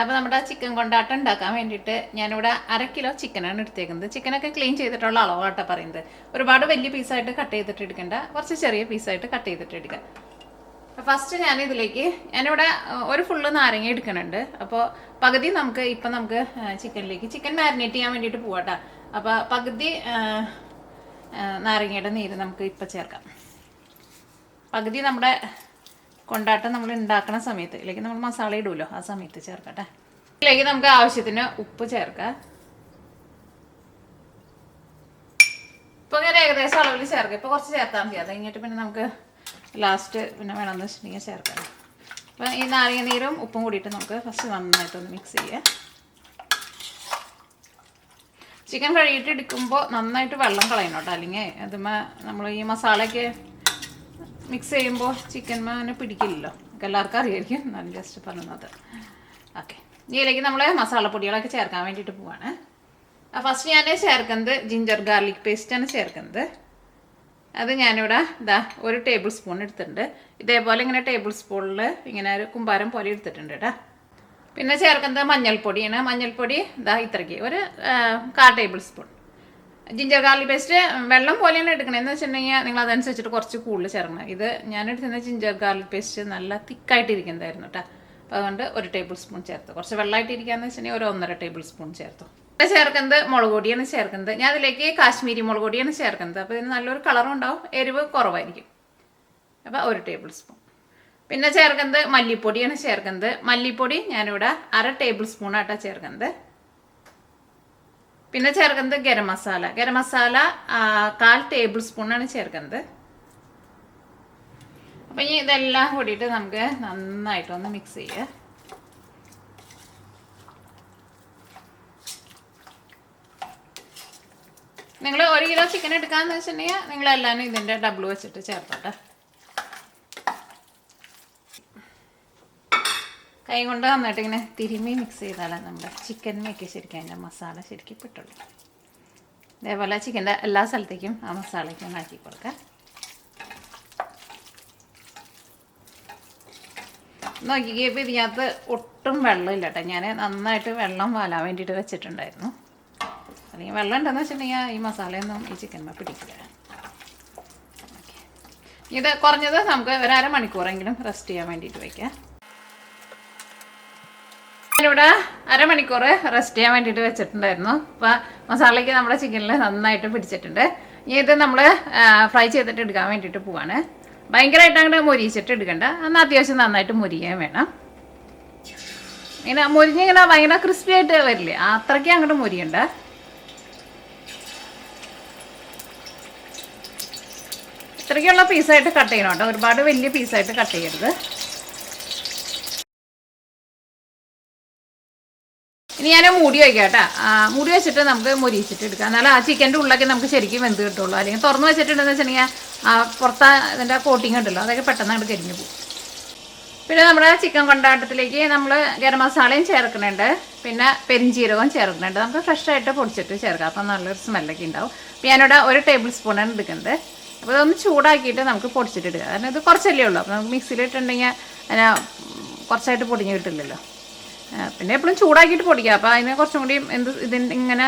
അപ്പോൾ നമ്മുടെ ചിക്കൻ കൊണ്ടാട്ടം ഉണ്ടാക്കാൻ വേണ്ടിയിട്ട് ഞാനിവിടെ അര കിലോ ചിക്കനാണ് എടുത്തേക്കുന്നത്. ചിക്കനൊക്കെ ക്ലീൻ ചെയ്തിട്ടുള്ള അളവാട്ടോ പറയുന്നത്. ഒരുപാട് വലിയ പീസായിട്ട് കട്ട് ചെയ്തിട്ട് എടുക്കേണ്ട. കുറച്ച് ചെറിയ പീസായിട്ട് കട്ട് ചെയ്തിട്ട് എടുക്കുക ഫസ്റ്റ് ഞാൻ ഇതിലേക്ക് ഞാനിവിടെ ഒരു ഫുള്ള് നാരങ്ങ എടുക്കുന്നുണ്ട്. അപ്പോൾ പകുതി നമുക്ക് ഇപ്പം നമുക്ക് ചിക്കനിലേക്ക് ചിക്കൻ മാരിനേറ്റ് ചെയ്യാൻ വേണ്ടിയിട്ട് പോവാട്ടോ. അപ്പോൾ പകുതി നാരങ്ങയുടെ നീര് നമുക്ക് ഇപ്പം ചേർക്കാം. പകുതി നമ്മുടെ കൊണ്ടാട്ടം നമ്മൾ ഉണ്ടാക്കുന്ന സമയത്ത് ഇല്ലെങ്കിൽ നമ്മൾ മസാല ഇടുമല്ലോ ആ സമയത്ത് ചേർക്കട്ടെ. ഇതിലേക്ക് നമുക്ക് ആവശ്യത്തിന് ഉപ്പ് ചേർക്കാം. ഇപ്പൊ ഇങ്ങനെ ഏകദേശം അളവിൽ ചേർക്കാം. ഇപ്പൊ കുറച്ച് ചേർത്താൽ മതി. അത് കഴിഞ്ഞിട്ട് പിന്നെ നമുക്ക് ലാസ്റ്റ് പിന്നെ വേണമെന്ന് വെച്ചിട്ടുണ്ടെങ്കിൽ ചേർക്കാം. അപ്പം ഈ നാരങ്ങ നീരും ഉപ്പും കൂടിയിട്ട് നമുക്ക് ഫസ്റ്റ് നന്നായിട്ടൊന്ന് മിക്സ് ചെയ്യാം. ചിക്കൻ കഴുകിയിട്ട് എടുക്കുമ്പോൾ നന്നായിട്ട് വെള്ളം കളയണം കേട്ടോ. അല്ലെങ്കിൽ അതുമ്മ നമ്മൾ ഈ മസാലയൊക്കെ മിക്സ് ചെയ്യുമ്പോൾ ചിക്കൻ മാനെ പിടിക്കില്ലല്ലോ. എല്ലാവർക്കും അറിയായിരിക്കും. നല്ല ജസ്റ്റ് പറഞ്ഞത്. ഓക്കെ ഇതിലേക്ക് നമ്മൾ മസാലപ്പൊടികളൊക്കെ ചേർക്കാൻ വേണ്ടിയിട്ട് പോവാണ്. ഫസ്റ്റ് ഞാൻ ചേർക്കുന്നത് ജിഞ്ചർ ഗാർലിക് പേസ്റ്റാണ് ചേർക്കുന്നത്. അത് ഞാനിവിടെ ഇതാ ഒരു ടേബിൾ സ്പൂൺ എടുത്തിട്ടുണ്ട്. ഇതേപോലെ ഇങ്ങനെ ടേബിൾ സ്പൂണിൽ ഇങ്ങനെ ഒരു കുമ്പാരം പോലെ എടുത്തിട്ടുണ്ട് കേട്ടോ പിന്നെ ചേർക്കുന്നത് മഞ്ഞൾപ്പൊടിയാണ്. മഞ്ഞൾപ്പൊടി ഇതാ ഇത്രയ്ക്ക്. ഒരു കാ tablespoon ginger garlic paste വെള്ളം പോലെയാണ് എടുക്കണതെന്ന് വെച്ചിട്ടുണ്ടെങ്കിൽ നിങ്ങൾ അതനുസരിച്ചിട്ട് കുറച്ച് കൂടുതൽ ചേർക്കണം. ഇത് ഞാൻ എടുത്തിരുന്ന ജിഞ്ചർ ഗാർലിക് പേസ്റ്റ് നല്ല തിക്കായിട്ടിരിക്കുന്നതായിരുന്നു കേട്ടോ അപ്പോൾ അതുകൊണ്ട് ഒരു ടേബിൾ സ്പൂൺ ചേർത്ത്. കുറച്ച് വെള്ളമായിട്ടിരിക്കുകയെന്ന് വെച്ചിട്ടുണ്ടെങ്കിൽ ഒരു ഒന്നര ടേബിൾ സ്പൂൺ ചേർത്തു. ഇവിടെ ചേർക്കുന്നത് മുളക് പൊടിയാണ് ചേർക്കുന്നത്. ഞാൻ അതിലേക്ക് കാശ്മീരി മുളക് പൊടിയാണ് ചേർക്കുന്നത്. അപ്പോൾ ഇതിന് നല്ലൊരു കളറും ഉണ്ടാവും. എരിവ് കുറവായിരിക്കും. അപ്പോൾ ഒരു ടേബിൾ സ്പൂൺ പിന്നെ ചേർക്കുന്നത് മല്ലിപ്പൊടിയാണ് ചേർക്കുന്നത്. മല്ലിപ്പൊടി ഞാനിവിടെ അര ടേബിൾ സ്പൂൺ ആട്ടാ ചേർക്കുന്നത്. പിന്നെ ചേർക്കുന്നത് ഗരം മസാല. ഗരം മസാല കാൽ ടേബിൾ സ്പൂണാണ് ചേർക്കുന്നത്. അപ്പം ഇനി ഇതെല്ലാം കൂടിയിട്ട് നമുക്ക് നന്നായിട്ടൊന്ന് മിക്സ് ചെയ്യുക നിങ്ങൾ ഒരു കിലോ ചിക്കൻ എടുക്കാന്ന് വെച്ചിട്ടുണ്ടെങ്കിൽ നിങ്ങൾ എല്ലാവരും ഇതിന്റെ ഡബിൾ വെച്ചിട്ട് ചേർത്തോട്ടെ. കൈ കൊണ്ട് നന്നായിട്ട് ഇങ്ങനെ തിരുമ്മി മിക്സ് ചെയ്താലേ നമ്മുടെ ചിക്കനിലേക്ക് ശരിക്കും അതിന്റെ മസാല ശരിക്കും പെട്ടുള്ളൂ ഇതേപോലെ ചിക്കന്റെ എല്ലാ സ്ഥലത്തേക്കും ആ മസാലയ്ക്ക് മാറ്റി കൊടുക്കാം. ഇപ്പോൾ ഇതിനകത്ത് ഒട്ടും വെള്ളമില്ല കേട്ടോ. ഞാൻ നന്നായിട്ട് വെള്ളം വാലാൻ വേണ്ടിയിട്ട് വെച്ചിട്ടുണ്ടായിരുന്നു. അല്ലെങ്കിൽ വെള്ളം ഉണ്ടെന്ന് വെച്ചിട്ടുണ്ടെങ്കിൽ ഈ മസാലയൊന്നും ഈ ചിക്കന്മ പിടിക്കില്ല. ഇത് കുറഞ്ഞത് നമുക്ക് ഒരു അരമണിക്കൂറെങ്കിലും റെസ്റ്റ് ചെയ്യാൻ വേണ്ടിയിട്ട് വയ്ക്കാം ഞാനിവിടെ അരമണിക്കൂർ റെസ്റ്റ് ചെയ്യാൻ വേണ്ടിയിട്ട് വെച്ചിട്ടുണ്ടായിരുന്നു. അപ്പോൾ മസാലയ്ക്ക് നമ്മുടെ ചിക്കനിൽ നന്നായിട്ട് പിടിച്ചിട്ടുണ്ട്. ഇനി ഇത് നമ്മൾ ഫ്രൈ ചെയ്തിട്ട് എടുക്കാൻ വേണ്ടിയിട്ട് പോവാണ്. ഭയങ്കരമായിട്ട് അങ്ങോട്ട് മൊരിയിച്ചിട്ട് എടുക്കണ്ട. എന്നാൽ അത്യാവശ്യം നന്നായിട്ട് മൊരിയാൻ വേണം. ഇങ്ങനെ മൊരിഞ്ഞിങ്ങനെ ഭയങ്കര ക്രിസ്പി ആയിട്ട് വരില്ലേ? അത്രയ്ക്ക് അങ്ങോട്ട് മൊരിയണ്ട. ഇത്രയ്ക്കുള്ള പീസായിട്ട് കട്ട് ചെയ്യണം കേട്ടോ. ഒരുപാട് വലിയ പീസായിട്ട് കട്ട് ചെയ്യരുത്. ഇനി ഞാൻ മൂടി വയ്ക്കാട്ടാ മൂടി വെച്ചിട്ട് നമുക്ക് മൊരിച്ചിട്ട് എടുക്കാം. എന്നാലും ആ ചിക്കന്റെ ഉള്ളൊക്കെ നമുക്ക് ശരിക്കും വെന്ത് കിട്ടുള്ളൂ. അല്ലെങ്കിൽ തുറന്ന് വെച്ചിട്ടുണ്ടെന്ന് വെച്ചിട്ടുണ്ടെങ്കിൽ ആ പുറത്ത് അതിന്റെ കോട്ടിങ് ഉണ്ടല്ലോ അതൊക്കെ പെട്ടെന്ന് അങ്ങോട്ട് കരിഞ്ഞു പോകും. പിന്നെ നമ്മുടെ ചിക്കൻ കൊണ്ടാട്ടത്തിലേക്ക് നമ്മൾ ഗരം മസാലയും ചേർക്കുന്നുണ്ട്. പിന്നെ പെരിഞ്ചീരകവും ചേർക്കുന്നുണ്ട്. നമുക്ക് ഫ്രഷ് ആയിട്ട് പൊടിച്ചിട്ട് ചേർക്കാം. അപ്പം നല്ലൊരു സ്മെല്ലൊക്കെ ഉണ്ടാവും. അപ്പോൾ ഞാനിവിടെ ഒരു ടേബിൾ സ്പൂണാണ് എടുക്കുന്നത്. അപ്പോൾ ഇതൊന്ന് ചൂടാക്കിയിട്ട് നമുക്ക് പൊടിച്ചിട്ട് എടുക്കാം. കാരണം ഇത് കുറച്ചല്ലേ ഉള്ളൂ. അപ്പോൾ നമുക്ക് മിക്സിയിലിട്ടുണ്ടെങ്കിൽ അതിനെ കുറച്ചായിട്ട് പൊടിഞ്ഞ് കിട്ടില്ലല്ലോ. പിന്നെ എപ്പോഴും ചൂടാക്കിയിട്ട് പൊടിക്കുക. അപ്പോൾ അതിന് കുറച്ചും കൂടി എന്ത് ഇതിന് ഇങ്ങനെ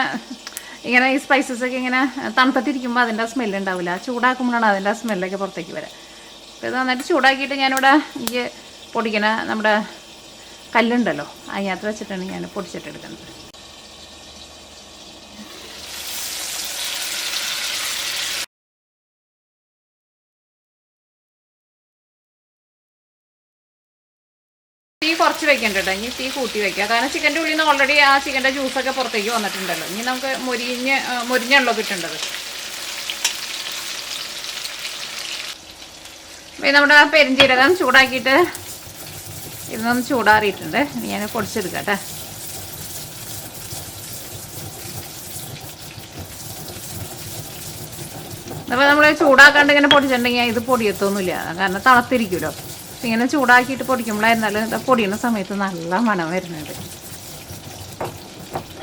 ഇങ്ങനെ ഈ സ്പൈസസ് ഒക്കെ ഇങ്ങനെ തണുത്തിരിക്കുമ്പോൾ അതിന്റെ സ്മെല്ല് ഉണ്ടാവില്ല. ചൂടാക്കുമ്പോഴാണ് അതിന്റെ സ്മെല്ലൊക്കെ പുറത്തേക്ക് വരിക അപ്പോൾ ഇത് നന്നായിട്ട് ചൂടാക്കിയിട്ട് ഞാനിവിടെ എനിക്ക് പൊടിക്കണ നമ്മുടെ കല്ലുണ്ടല്ലോ. അതിനകത്ത് വെച്ചിട്ടാണ് ഞാൻ പൊടിച്ചിട്ടെടുക്കുന്നത് തീ കുറച്ച് വെക്കണ്ട കേട്ടോ. ഇനി തീ കൂട്ടി വെക്കുക. കാരണം ചിക്കന്റെ ഉള്ളിൽ നിന്ന് ഓൾറെഡി ആ ചിക്കന്റെ ജ്യൂസൊക്കെ പുറത്തേക്ക് വന്നിട്ടുണ്ടല്ലോ. ഇനി നമുക്ക് മൊരിഞ്ഞ് മൊരിഞ്ഞുള്ളൂ കിട്ടേണ്ടത്. നമ്മുടെ പെരിഞ്ചീരകം ചൂടാക്കിയിട്ട് ഇതൊന്നും ചൂടാറിയിട്ടുണ്ട്. ഇനി ഞാൻ പൊടിച്ചെടുക്കട്ടെ അപ്പോൾ നമ്മൾ ചൂടാക്കാണ്ട് ഇങ്ങനെ പൊടിച്ചിട്ടുണ്ടെങ്കിൽ ഇത് പൊടിയത്തൊന്നുമില്ല. കാരണം തണുത്തിരിക്കുമല്ലോ. ഇങ്ങനെ ചൂടാക്കിയിട്ട് പൊടിക്കുമ്പോഴായിരുന്നാലും ഇത് പൊടിയുന്ന സമയത്ത് നല്ല മണം വരുന്നുണ്ട്.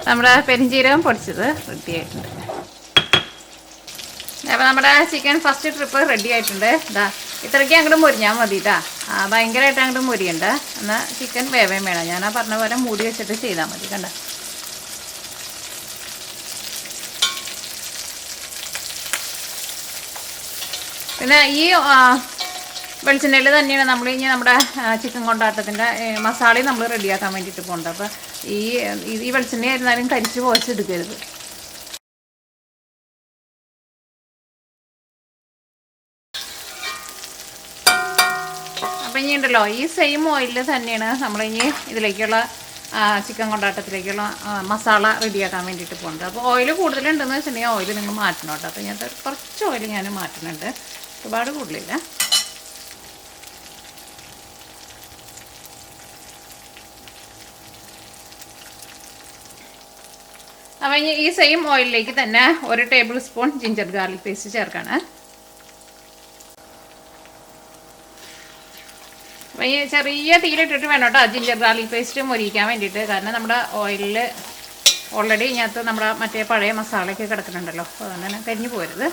നമ്മുടെ പെരിഞ്ചീരകം പൊടിച്ചത് റെഡി ആയിട്ടുണ്ട്. അപ്പോൾ നമ്മുടെ ചിക്കൻ ഫസ്റ്റ് ട്രിപ്പ് റെഡി ആയിട്ടുണ്ട്. ഇതാ ഇത്രയ്ക്ക് അങ്ങോട്ട് മുരിഞ്ഞാൽ മതി ആ, ഭയങ്കരമായിട്ട് അങ്ങോട്ട് മുരിയണ്ട. എന്നാൽ ചിക്കൻ വേവേം വേണം. ഞാൻ ആ പറഞ്ഞ പോലെ മൂടി വെച്ചിട്ട് ചെയ്താൽ മതി കണ്ട? പിന്നെ ഈ വെളിച്ചെണ്ണയിൽ തന്നെയാണ് നമ്മൾ ഇനി നമ്മുടെ ചിക്കൻ കൊണ്ടാട്ടത്തിന്റെ മസാലയും നമ്മൾ റെഡിയാക്കാൻ വേണ്ടിയിട്ട് പോകുന്നത് അപ്പോൾ ഈ ഈ വെളിച്ചെണ്ണ ആയിരുന്നാലും കരിച്ച് പോച്ചെടുക്കരുത് അപ്പം ഇനി ഉണ്ടല്ലോ ഈ സെയിം ഓയിലിൽ തന്നെയാണ് നമ്മൾ ഇനി ഇതിലേക്കുള്ള ചിക്കൻ കൊണ്ടാട്ടത്തിലേക്കുള്ള മസാല റെഡിയാക്കാൻ വേണ്ടിയിട്ട് പോകുന്നത് അപ്പോൾ ഓയിൽ കൂടുതലുണ്ടെന്ന് വെച്ചിട്ടുണ്ടെങ്കിൽ ഓയിൽ നിങ്ങൾ മാറ്റണം കേട്ടോ. അപ്പോൾ ഞാൻ കുറച്ച് ഓയിൽ ഞാൻ മാറ്റുന്നുണ്ട്. ഒരുപാട് കൂടുതലില്ല. അപ്പം ഇനി ഈ സെയിം ഓയിലിലേക്ക് തന്നെ ഒരു tablespoon ginger garlic paste ചേർക്കാണ്. അപ്പം ഈ ചെറിയ തീയിലിട്ടിട്ട് വേണം കേട്ടോ ജിഞ്ചർ ഗാർലിക് പേസ്റ്റ് മുരിക്കാൻ വേണ്ടിയിട്ട്. കാരണം നമ്മുടെ ഓയിലിൽ ഓൾറെഡി ഇതിനകത്ത് നമ്മുടെ മറ്റേ പഴയ മസാലയൊക്കെ കിടക്കുന്നുണ്ടല്ലോ. അപ്പോൾ അതുകൊണ്ട് തന്നെ കരിഞ്ഞു പോരുത്.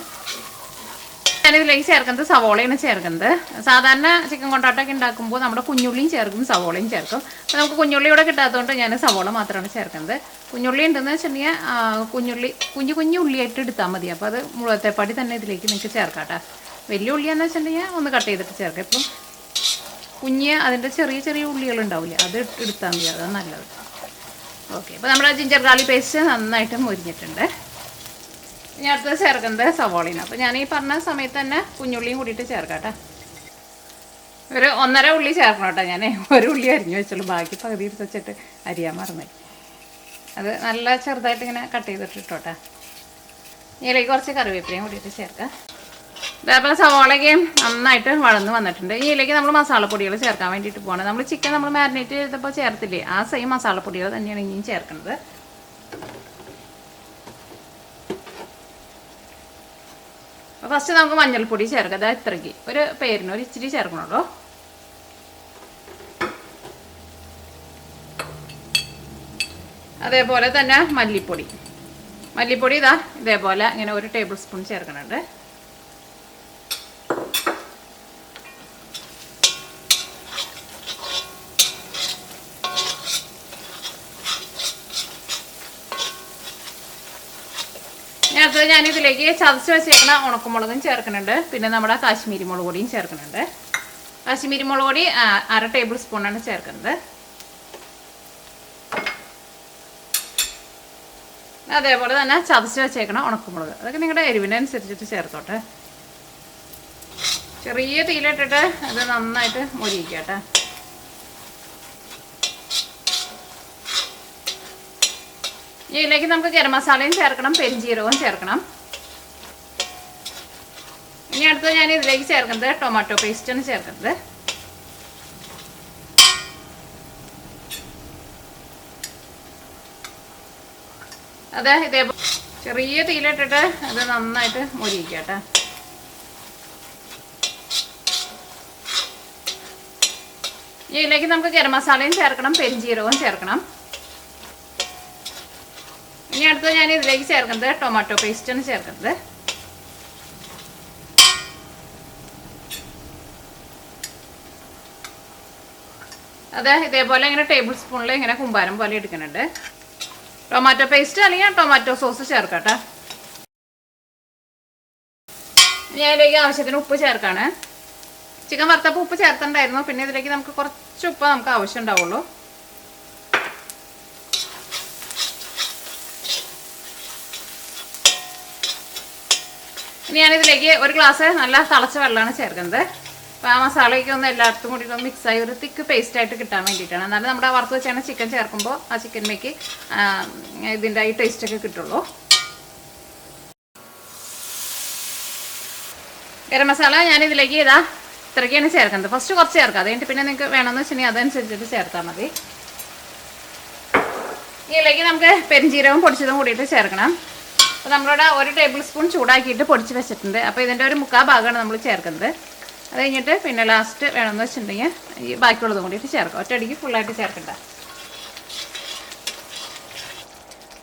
ഞാനിതിലേക്ക് ചേർക്കുന്നത് സവോളയാണ് ചേർക്കുന്നത്. സാധാരണ ചിക്കൻ കൊണ്ടാട്ടമൊക്കെ ഉണ്ടാക്കുമ്പോൾ നമ്മുടെ കുഞ്ഞുള്ളിയും ചേർക്കും സവോളയും ചേർക്കും. അപ്പോൾ നമുക്ക് കുഞ്ഞുള്ളി ഇവിടെ കിട്ടാത്തതുകൊണ്ട് ഞാൻ സവോള മാത്രമാണ് ചേർക്കുന്നത്. കുഞ്ഞുള്ളി ഉണ്ടെന്ന് വെച്ചിട്ടുണ്ടെങ്കിൽ കുഞ്ഞുള്ളി കുഞ്ഞു കുഞ്ഞു ഉള്ളിയായിട്ട് എടുത്താൽ മതി. അപ്പോൾ അത് മുഴുവത്തെപ്പാടി തന്നെ ഇതിലേക്ക് നിങ്ങൾക്ക് ചേർക്കാം വലിയ ഉള്ളിയാന്ന് വെച്ചിട്ടുണ്ടെങ്കിൽ ഒന്ന് കട്ട് ചെയ്തിട്ട് ചേർക്കാം. ഇപ്പം കുഞ്ഞ് അതിന്റെ ചെറിയ ചെറിയ ഉള്ളികൾ ഉണ്ടാവില്ല അത് എടുത്താൽ മതി. അതാണ് നല്ലത്. ഓക്കെ. അപ്പോൾ നമ്മുടെ ജിഞ്ചർ ഗാർലിക് പേസ്റ്റ് നന്നായിട്ട് മുരിഞ്ഞിട്ടുണ്ട്. ഇനി അടുത്തത് ചേർക്കുന്നത് സവോളയാണ്. അപ്പോൾ ഞാൻ ഈ പറഞ്ഞ സമയത്ത് തന്നെ കുഞ്ഞുള്ളിയും കൂടിയിട്ട് ചേർക്കാം കേട്ടോ. ഒരു ഒന്നര ഉള്ളി ചേർക്കണം കേട്ടോ ഞാൻ ഒരു ഉള്ളി അരിഞ്ഞു വെച്ചുള്ളൂ. ബാക്കി പകുതി എടുത്ത് വെച്ചിട്ട് അരിയാൻ മറന്നു അത് നല്ല ചെറുതായിട്ട് ഇങ്ങനെ കട്ട് ചെയ്തിട്ട് ഇട്ടോട്ടെ ഇതിലേക്ക് കുറച്ച് കറിവേപ്പിലയും കൂടിയിട്ട് ചേർക്കാം. ഇതേപോലെ സവോളയ്ക്ക് നന്നായിട്ട് വളർന്ന് വന്നിട്ടുണ്ട്. ഇതിലേക്ക് നമ്മൾ മസാലപ്പൊടികൾ ചേർക്കാൻ വേണ്ടിയിട്ട് പോകണം നമ്മൾ ചിക്കൻ നമ്മൾ മാരിനേറ്റ് ചെയ്തപ്പോൾ ചേർത്തില്ലേ? ആ സെയിം മസാലപ്പൊടികൾ തന്നെയാണ് ഇനിയും ചേർക്കുന്നത്. ഫസ്റ്റ് നമുക്ക് മഞ്ഞൾപ്പൊടി ചേർക്കാം. അതായത് ഇത്രയ്ക്ക്. ഒരു പേരിന് ഒരു ഇച്ചിരി ചേർക്കണുള്ളൂ. അതേപോലെ തന്നെ മല്ലിപ്പൊടി. മല്ലിപ്പൊടി ഇതാ ഇതേപോലെ ഇങ്ങനെ ഒരു ടേബിൾ സ്പൂൺ ചേർക്കുന്നുണ്ട് ഞാൻ ഇതിലേക്ക് ചതച്ച് വെച്ചേക്കുന്ന ഉണക്കമുളകും ചേർക്കുന്നുണ്ട്. പിന്നെ നമ്മുടെ കാശ്മീരി മുളക് പൊടിയും ചേർക്കുന്നുണ്ട്. കാശ്മീരി മുളക് പൊടി അര ടേബിൾ സ്പൂണാണ് ചേർക്കുന്നത്. അതേപോലെ തന്നെ ചതച്ച് വെച്ചേക്കണ ഉണക്കമുളക്. അതൊക്കെ നിങ്ങളുടെ എരിവിനനുസരിച്ചിട്ട് ചേർത്തോട്ടെ. ചെറിയ തീയിലിട്ടിട്ട് അത് നന്നായിട്ട് മൊരിയിക്കട്ടെ. ഇതിലേക്ക് നമുക്ക് ഗരം മസാലയും ചേർക്കണം പെരിഞ്ജീരകവും ചേർക്കണം. ഇനി അടുത്തത് ഞാൻ ഇതിലേക്ക് ചേർക്കുന്നത് ടൊമാറ്റോ പേസ്റ്റ് ആണ് ചേർക്കുന്നത്. അതെ ഇതേപോലെ ചെറിയ തീയിലിട്ടിട്ട് അത് നന്നായിട്ട് മൊരിയിക്കട്ടെ ഇതിലേക്ക് നമുക്ക് ഗരം മസാലയും ചേർക്കണം പെരിഞ്ജീരകവും ചേർക്കണം. ഇനി അടുത്തത് ഞാൻ ഇതിലേക്ക് ചേർക്കുന്നത് ടൊമാറ്റോ പേസ്റ്റ് ആണ് ചേർക്കുന്നത്. അത് ഇതേപോലെ ഇങ്ങനെ ടേബിൾ സ്പൂണിൽ ഇങ്ങനെ കുമ്പാരം പോലെ എടുക്കുന്നുണ്ട്. ടൊമാറ്റോ പേസ്റ്റ് അല്ലെങ്കിൽ ടൊമാറ്റോ സോസ് ചേർക്കട്ടെ ഞാൻ ഇതിലേക്ക് ആവശ്യത്തിന് ഉപ്പ് ചേർക്കാണ്. ചിക്കൻ വറുത്തപ്പോൾ ഉപ്പ് ചേർത്തിട്ടുണ്ടായിരുന്നു. പിന്നെ ഇതിലേക്ക് നമുക്ക് കുറച്ച് ഉപ്പ് നമുക്ക് ആവശ്യം ഉണ്ടാവുള്ളൂ ഇനി ഞാനിതിലേക്ക് ഒരു ഗ്ലാസ് നല്ല തിളച്ച വെള്ളമാണ് ചേർക്കുന്നത്. അപ്പോൾ ആ മസാലയ്ക്ക് ഒന്ന് എല്ലായിടത്തും കൂടി ഒന്ന് മിക്സായി ഒരു തിക്ക് പേസ്റ്റ് ആയിട്ട് കിട്ടാൻ വേണ്ടിയിട്ടാണ്. എന്നാലും നമ്മുടെ വറുത്ത് വെച്ചാണ് ചിക്കൻ ചേർക്കുമ്പോൾ ആ ചിക്കനിലേക്ക് ഇതിന്റെ ഈ ടേസ്റ്റൊക്കെ കിട്ടുള്ളൂ. ഗരം മസാല ഞാനിതിലേക്ക് ഇതാ ഇത്രയ്ക്കാണ് ചേർക്കുന്നത്. ഫസ്റ്റ് കുറച്ച് ചേർക്കാം. അത് കഴിഞ്ഞിട്ട് പിന്നെ നിങ്ങൾക്ക് വേണമെന്ന് വെച്ചിട്ടുണ്ടെങ്കിൽ അതനുസരിച്ചിട്ട് ചേർത്താൽ മതി. ഇതിലേക്ക് നമുക്ക് പെരിഞ്ചീരവും പൊടിച്ചതും കൂടിയിട്ട് ചേർക്കണം. അപ്പോൾ നമ്മളിവിടെ ഒരു ടേബിൾ സ്പൂൺ ചൂടാക്കിയിട്ട് പൊടിച്ച് വെച്ചിട്ടുണ്ട്. അപ്പോൾ ഇതിന്റെ ഒരു മുക്കാൽ ഭാഗമാണ് നമ്മൾ ചേർക്കുന്നത്. അത് കഴിഞ്ഞിട്ട് പിന്നെ ലാസ്റ്റ് വേണമെന്ന് വെച്ചിട്ടുണ്ടെങ്കിൽ ഈ ബാക്കിയുള്ളതും കൂടിയിട്ട് ചേർക്കാം. ഒറ്റയടിക്ക് ഫുള്ളായിട്ട് ചേർക്കണ്ട.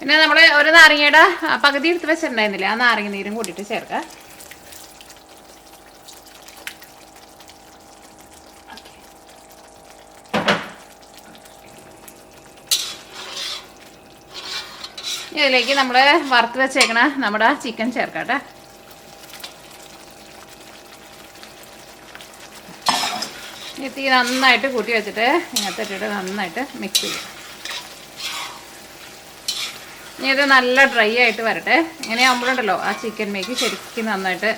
പിന്നെ നമ്മൾ ഒരു നാരങ്ങയുടെ പകുതി എടുത്ത് വെച്ചിട്ടുണ്ടായിരുന്നില്ല ആ നാരങ്ങ നീരും കൂട്ടിയിട്ട് ചേർക്കാം ഇതിലേക്ക് നമ്മൾ വറുത്ത് വെച്ചേക്കണ നമ്മുടെ ചിക്കൻ ചേർക്കട്ടെ. തീ നന്നായിട്ട് കൂട്ടി വെച്ചിട്ട് ഇങ്ങനത്തെ നന്നായിട്ട് മിക്സ് ചെയ്യാം. ഇനി ഇത് നല്ല ഡ്രൈ ആയിട്ട് വരട്ടെ. ഇങ്ങനെ ആകുമ്പോഴുണ്ടല്ലോ ആ ചിക്കൻ മേക്ക് ശരിക്കും നന്നായിട്ട്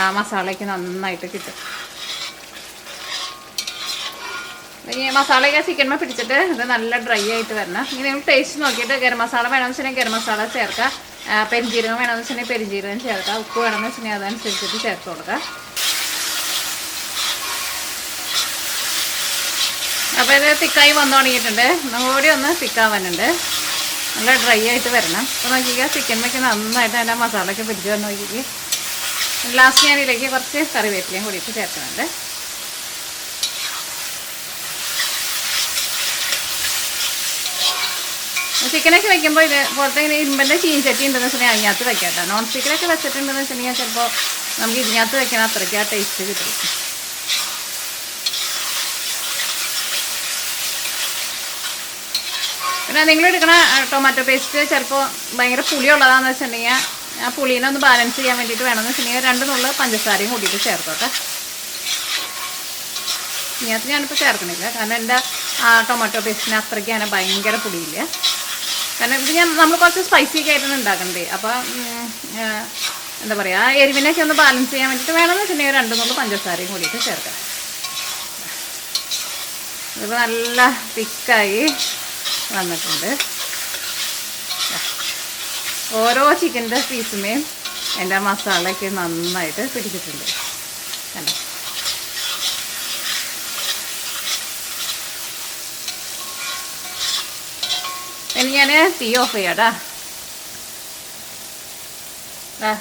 ആ മസാലയ്ക്ക് നന്നായിട്ട് കിട്ടും. ഇനി മസാലയൊക്കെ ചിക്കൻ പിടിച്ചിട്ട് ഇത് നല്ല ഡ്രൈ ആയിട്ട് വരണം. ഇനി നിങ്ങൾ ടേസ്റ്റ് നോക്കിയിട്ട് ഗരം മസാല വേണമെന്ന് വെച്ചിട്ടുണ്ടെങ്കിൽ ഗരം മസാല ചേർക്കുക. പെരിഞ്ചീരകം വേണമെന്ന് വെച്ചിട്ടുണ്ടെങ്കിൽ പെരിഞ്ചീരകം ചേർക്കുക. ഉപ്പ് വേണമെന്ന് വെച്ചിട്ടുണ്ടെങ്കിൽ അതനുസരിച്ചിട്ട് ചേർത്ത് കൊടുക്കുക. അപ്പോൾ ഇത് തിക്കായി വന്നു തുടങ്ങിയിട്ടുണ്ട്. കൂടി ഒന്ന് തിക്കാവാനുണ്ട് നല്ല ഡ്രൈ ആയിട്ട് വരണം. അപ്പോൾ നോക്കിക്കുക ചിക്കൻ വെക്ക് നന്നായിട്ട് അതിന്റെ മസാലയൊക്കെ പിടിച്ച് വന്ന് നോക്കിക്കുക ലാസ്റ്റ് ഞാനിലേക്ക് കുറച്ച് കറിവേപ്പിലയും കൂടിയിട്ട് ചേർക്കുന്നുണ്ട്. ചിക്കനൊക്കെ വെക്കുമ്പോൾ ഇത് പുറത്തെ ഇങ്ങനെ ഇരുമ്പന്റെ ചീൻചട്ടി ഉണ്ടെന്ന് വെച്ചിട്ടുണ്ടെങ്കിൽ അതിനകത്ത് വെക്കാം നോൺ സ്റ്റിക്കിലൊക്കെ വെച്ചിട്ടുണ്ടെന്ന് വെച്ചിട്ടുണ്ടെങ്കിൽ ചിലപ്പോൾ നമുക്ക് ഇതിനകത്ത് വെക്കണം അത്രയ്ക്ക് ആ ടേസ്റ്റ് കിട്ടും. പിന്നെ നിങ്ങൾ എടുക്കണ ടൊമാറ്റോ പേസ്റ്റ് ചിലപ്പോൾ ഭയങ്കര പുളിയുള്ളതാണെന്ന് വെച്ചിട്ടുണ്ടെങ്കിൽ ആ പുളീനെ ഒന്ന് ബാലൻസ് ചെയ്യാൻ വേണ്ടിയിട്ട് വേണമെന്ന് വെച്ചിട്ടുണ്ടെങ്കിൽ രണ്ട് നുള്ളു പഞ്ചസാരയും കൂട്ടിയിട്ട് ചേർത്തോട്ടെ ഇതിനകത്ത് ഞാനിപ്പോൾ ചേർക്കണില്ല. കാരണം എന്റെ ആ ടൊമാറ്റോ പേസ്റ്റിന് അത്രയ്ക്ക് ഞാൻ ഭയങ്കര പുളിയില്ല. കാരണം ഇത് ഞാൻ നമ്മൾ കുറച്ച് സ്പൈസി ഒക്കെ ആയിട്ടാണ് ഉണ്ടാക്കണ്ടേ അപ്പോൾ എന്താ പറയുക ആ എരിവിനൊക്കെ ഒന്ന് ബാലൻസ് ചെയ്യാൻ വേണ്ടിയിട്ട് വേണമെന്ന് വെച്ചിട്ടുണ്ടെങ്കിൽ രണ്ട് നുള്ളു പഞ്ചസാരയും കൂടിയിട്ട് ചേർക്കാം. ഇത് നല്ല തിക്കായി വന്നിട്ടുണ്ട്. ഓരോ ചിക്കന്റെ പീസുമേയും എന്റെ മസാലയ്ക്ക് നന്നായിട്ട് പിടിച്ചിട്ടുണ്ട്. കണ്ടോ? ഇനി ഞാൻ തീ ഓഫ് ചെയ്യാട്ടാ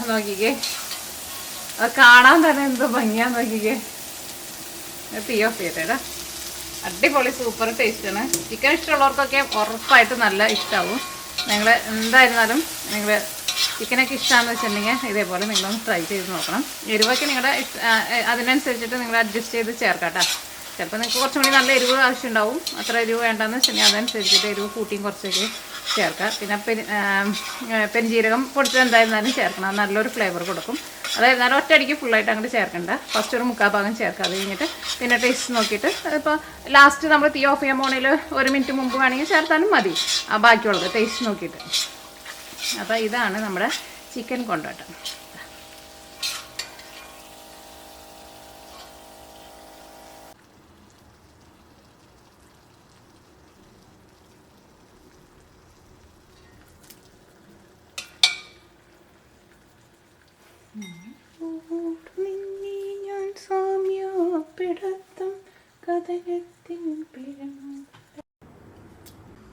നോക്കിക്കേ അത് കാണാൻ തന്നെ എന്ത് ഭംഗിയാ നോക്കിക്കേ തീ ഓഫ് ചെയ്യട്ടേടാ അടിപൊളി സൂപ്പർ ടേസ്റ്റാണ് ചിക്കൻ ഇഷ്ടമുള്ളവർക്കൊക്കെ ഉറപ്പായിട്ട് നല്ല ഇഷ്ടമാവും നിങ്ങൾ എന്തായിരുന്നാലും നിങ്ങൾ ചിക്കനൊക്കെ ഇഷ്ടമാണെന്ന് വെച്ചിട്ടുണ്ടെങ്കിൽ ഇതേപോലെ നിങ്ങളൊന്ന് ട്രൈ ചെയ്ത് നോക്കണം. എരിവൊക്കെ നിങ്ങളുടെ അതിനനുസരിച്ചിട്ട് നിങ്ങൾ അഡ്ജസ്റ്റ് ചെയ്ത് ചേർക്കാം കേട്ടോ ചിലപ്പോൾ നിങ്ങൾക്ക് കുറച്ചും കൂടി നല്ല എരിവ് ആവശ്യമുണ്ടാവും. അത്ര എരിവ് വേണ്ടെന്ന് വെച്ചിട്ടുണ്ടെങ്കിൽ അതനുസരിച്ചിട്ട് എരിവ് കൂട്ടിയും കുറച്ചൊക്കെ ചേർക്കാം. പിന്നെ പെരി പെരിഞ്ജീരകം പൊടിച്ചത് എന്തായിരുന്നാലും ചേർക്കണം. നല്ലൊരു ഫ്ലേവർ കൊടുക്കും. അതായിരുന്നാലും ഒറ്റയടിക്ക് ഫുള്ളായിട്ട് അങ്ങോട്ട് ചേർക്കണ്ട. ഫസ്റ്റ് ഒരു മുക്കാൽ ഭാഗം ചേർക്കുക അത് കഴിഞ്ഞിട്ട് പിന്നെ ടേസ്റ്റ് നോക്കിയിട്ട് ഇപ്പോൾ ലാസ്റ്റ് നമ്മൾ തീ ഓഫ് ചെയ്യാൻ പോണേൽ ഒരു മിനിറ്റ് മുമ്പ് വേണമെങ്കിൽ ചേർത്താലും മതി. ബാക്കിയുള്ളത് ടേസ്റ്റ് നോക്കിയിട്ട്. അപ്പോൾ ഇതാണ് നമ്മുടെ ചിക്കൻ കൊണ്ടോട്ടം ഞാൻ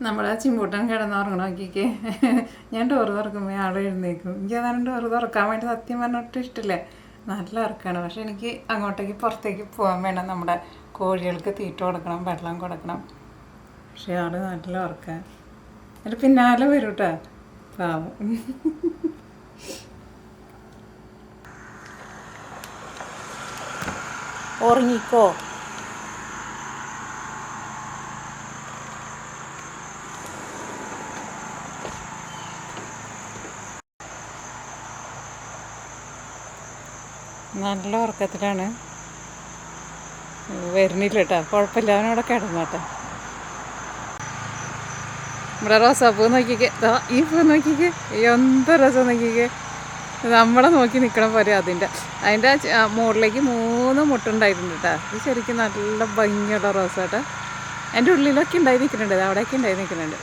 നമ്മുടെ ചിമ്പൂട്ടൻ കിടന്നുറങ്ങണ നോക്കിക്കേ ഞാൻ ഡോറ് തുറക്കുമ്പോൾ ആൾ എഴുന്നേക്കും. എനിക്ക് അതാണ് ഡോറ് തുറക്കാൻ വേണ്ടി സത്യം പറഞ്ഞിട്ട് ഇഷ്ടമില്ല നല്ല ഇറക്കാണ് പക്ഷെ എനിക്ക് അങ്ങോട്ടേക്ക് പുറത്തേക്ക് പോകാൻ വേണം. നമ്മുടെ കോഴികൾക്ക് തീറ്റ കൊടുക്കണം വെള്ളം കൊടുക്കണം. പക്ഷെ ആൾ നല്ല ഉറക്കാൻ എന്നിട്ട് പിന്നാലെ വരും പാവം. ഉറങ്ങിക്കോ. നല്ല ഉറക്കത്തിലാണ്. വരുന്നില്ല കേട്ടോ കുഴപ്പമില്ല അവനവിടെ കിടന്നോട്ടെ. നമ്മുടെ റോസാപ്പൂ നോക്കിക്കേ ഈ പൂ നോക്കിക്കേ എന്ത് റോസ നോക്കിക്കേ. നമ്മളെ നോക്കി നിൽക്കണ പോലെ അതിന്റെ. അതിന്റെ മുകളിലേക്ക് മൂന്ന് മുട്ടുണ്ടായിട്ടുണ്ട് കേട്ടോ ഇത് ശരിക്കും നല്ല ഭംഗിയുള്ള റോസ് കേട്ടോ എന്റെ ഉള്ളിലൊക്കെ ഉണ്ടായി നിൽക്കുന്നുണ്ട്. അവിടെയൊക്കെ ഉണ്ടായി നിൽക്കുന്നുണ്ട്.